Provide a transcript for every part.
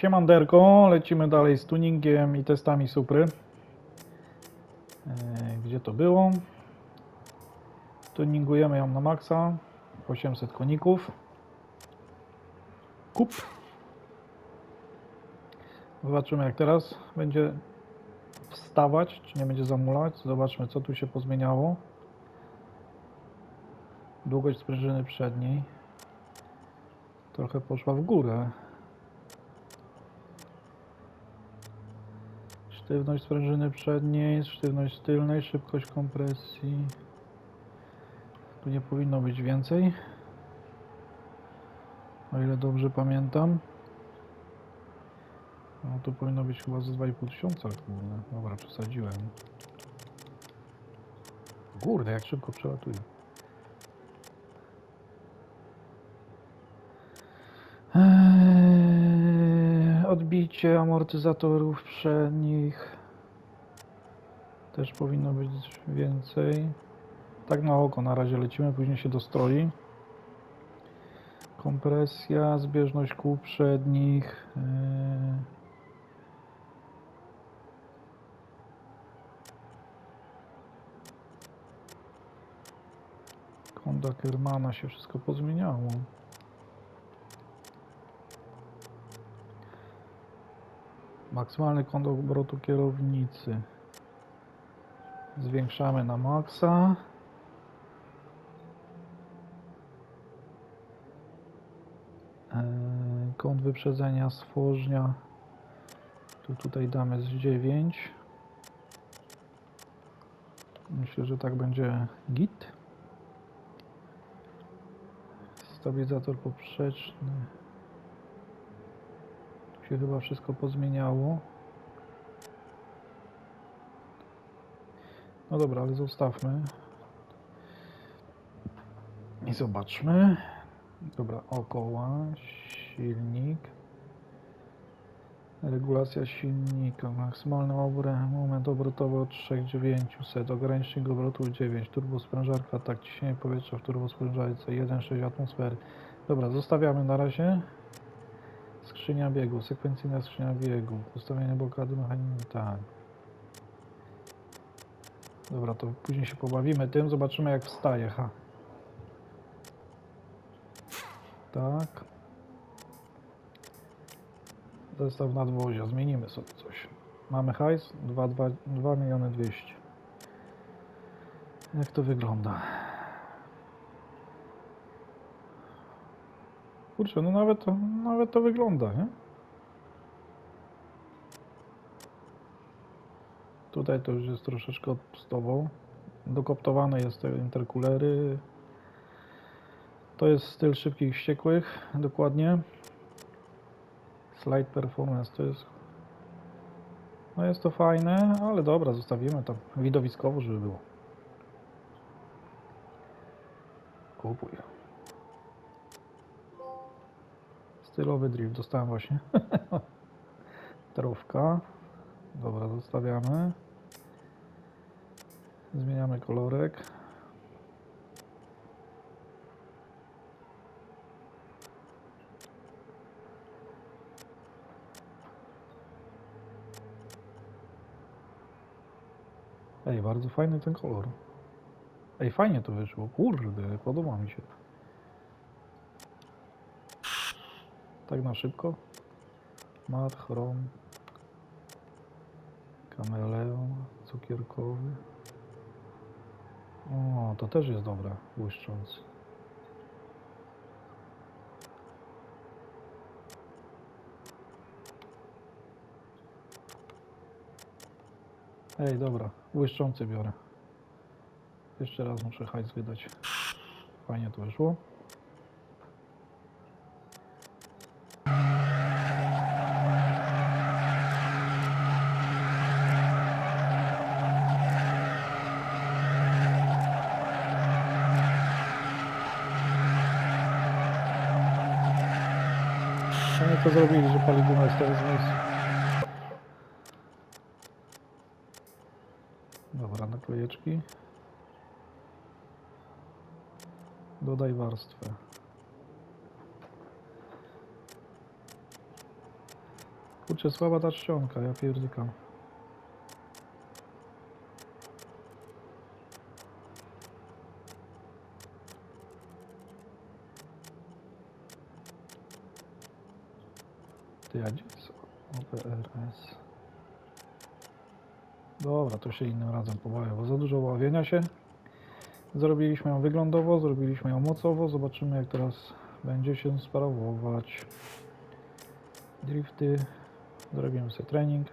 Siemanderko, lecimy dalej z tuningiem i testami Supry. E, Gdzie to było? Tuningujemy ją na maksa. 800 koników. Kup. Zobaczymy jak teraz będzie wstawać, czy nie będzie zamulać. Zobaczmy co tu się pozmieniało. Długość sprężyny przedniej trochę poszła w górę. Sztywność sprężyny przedniej, sztywność tylnej, szybkość kompresji. Tu nie powinno być więcej. O ile dobrze pamiętam. No tu powinno być chyba ze 2,5 tysiąca. Kurde. Dobra, przesadziłem. Kurde, jak szybko przelatuje. Odbicie amortyzatorów przednich też powinno być więcej. Tak na oko na razie lecimy, później się dostroi. Kompresja, zbieżność kół przednich. eee. Konda Kermana się wszystko pozmieniało. Maksymalny kąt obrotu kierownicy. Zwiększamy na maksa. Eee, Kąt wyprzedzenia stworznia. Tu tutaj damy z 9. Myślę, że tak będzie git. Stabilizator poprzeczny. Się chyba wszystko pozmieniało. No dobra, ale zostawmy. I zobaczmy. Dobra, okoła, silnik. Regulacja silnika, maksymalny obręb, moment obrotowy od 3900, ogranicznik obrotu 9, turbosprężarka, tak, ciśnienie powietrza w turbosprężarce 1,6 atmosfery. Dobra, zostawiamy na razie. Skrzynia biegu, sekwencyjna skrzynia biegu, ustawienie blokady mechaniki, tak. Dobra, to później się pobawimy tym, zobaczymy jak wstaje, ha. Tak. Zestaw nadwozia, zmienimy sobie coś. Mamy hajs, 2, 2, 2 miliony 200. Jak to wygląda? Kurczę, no nawet to, nawet to wygląda, nie? Tutaj to już jest troszeczkę odpustowo. Dokoptowane jest te interkulery. To jest styl szybkich wściekłych, dokładnie. Slide performance to jest. No jest to fajne, ale dobra, zostawimy to widowiskowo, żeby było. Kupuj. Stylowy drift dostałem właśnie. Trówka. Dobra, zostawiamy. Zmieniamy kolorek. Ej, bardzo fajny ten kolor. Ej, fajnie to wyszło. Kurde, podoba mi się. Tak na szybko. Mat, chrom. Kameleon, cukierkowy. O, to też jest dobre, błyszczący. Ej, dobra, błyszczący biorę. Jeszcze raz muszę hajs wydać. Fajnie to wyszło. Fajnie to zrobili, że pali gumę z tego miejsca. Dobra, naklejeczki. Dodaj warstwę. Kurczę, słaba ta czcionka, ja pierdykam. Ty, a? Dobra, to się innym razem pobawię, bo za dużo ławienia się. Zrobiliśmy ją wyglądowo, zrobiliśmy ją mocowo. Zobaczymy jak teraz będzie się sprawować. Drifty. Zrobimy sobie trening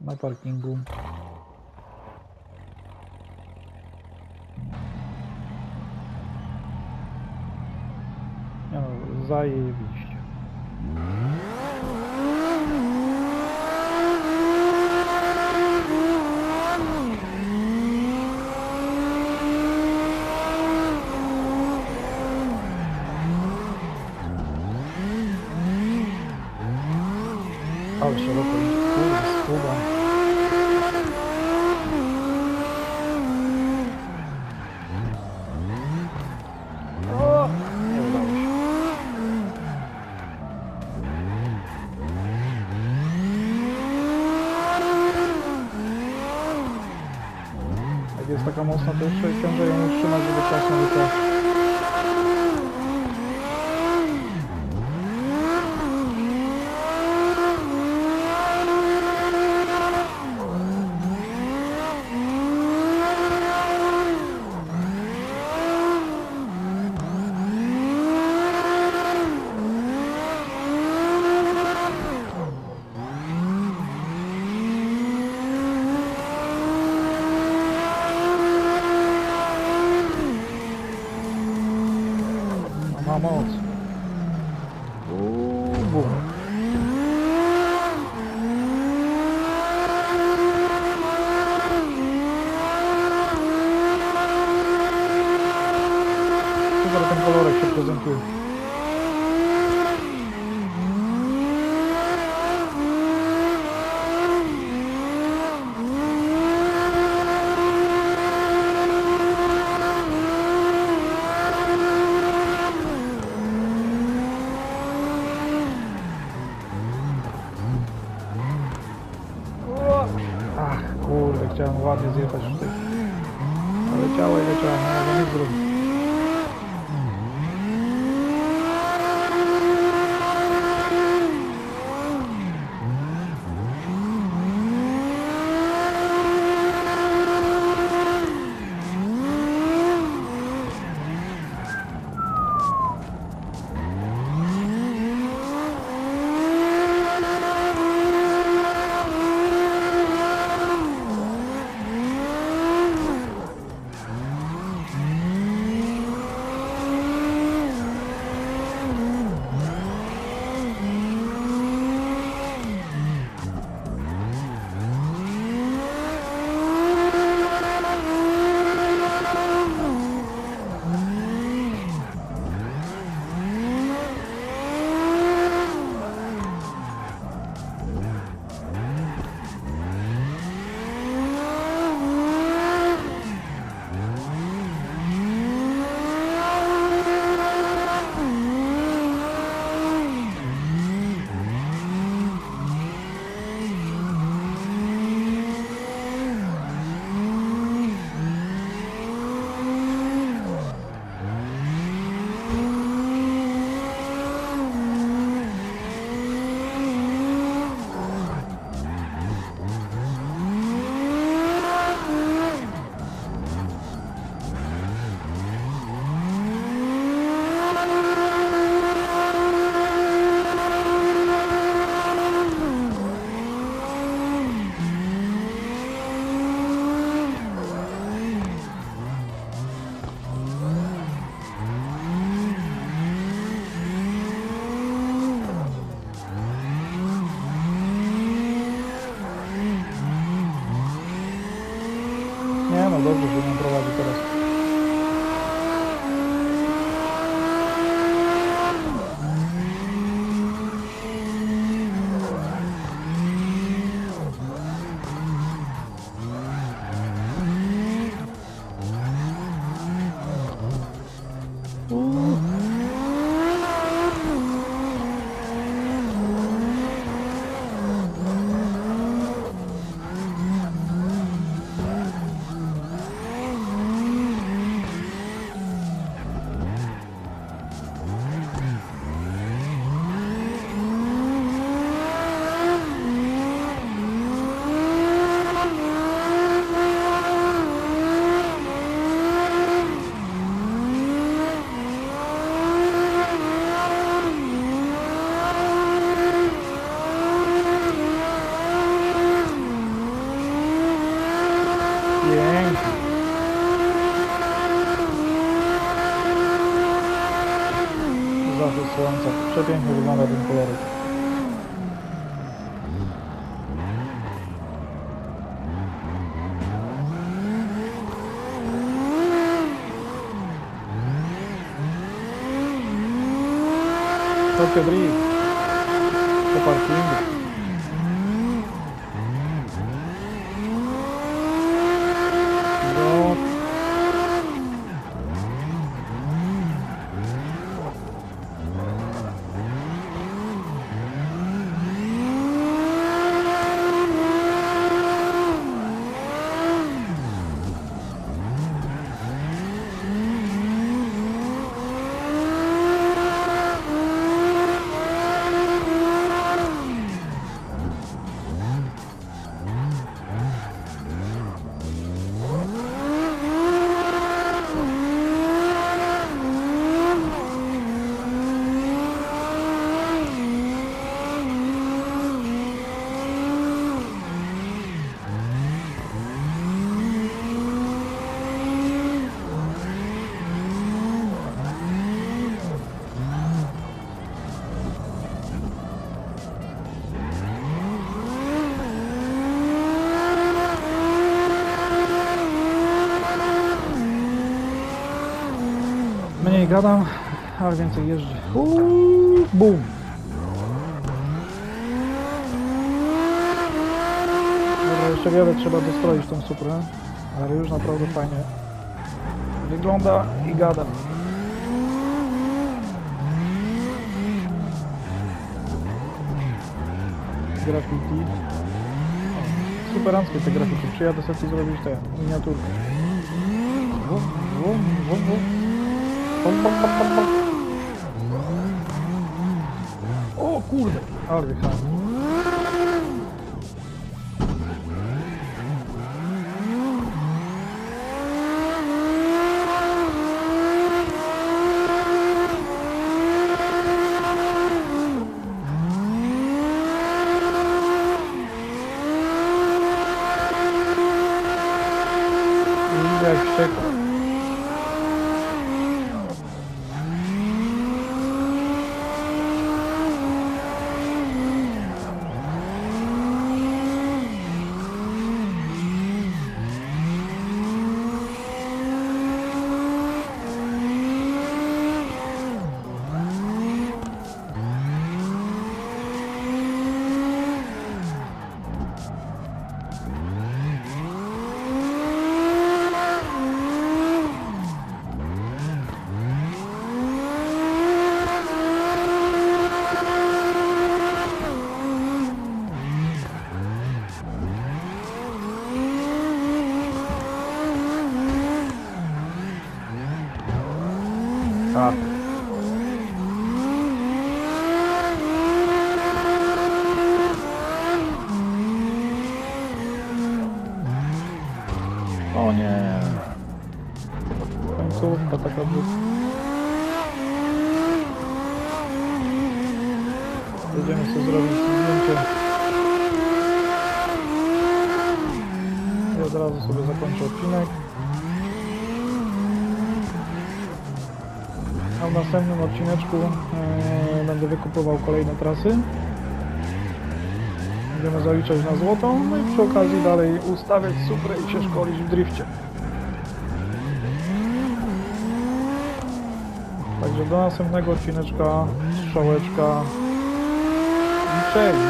na parkingu. Nie no, zajebiście. Ale szeroko Vamos. Oh, bom. Ale ciało i leciało, nic zrobić. Nie słońca. Przepięknie wygląda ten kolorek. Tokyo Drift. Gadam, ale więcej jeżdżę. Uuu, Bum! Dobra, jeszcze wiele trzeba dostroić tą suprę, ale już naprawdę fajnie wygląda i gada. Graffiti. Superanckie te graffiti. Przyjadę sobie zrobić tę miniaturkę. Wum, wum, wum, wum. Bum, bum, bum, bum, bum. O kurde, ale wjechałem. I jak wściekł. Tak. O nie. Końcówka taka by... Będziemy sobie zrobić zdjęcie. I od razu sobie zakończę odcinek. A w następnym odcineczku e, będę wykupował kolejne trasy. Będziemy zaliczać na złotą, no i przy okazji dalej ustawiać suprę i się szkolić w drifcie. Także do następnego odcineczka, strzałeczka cześć!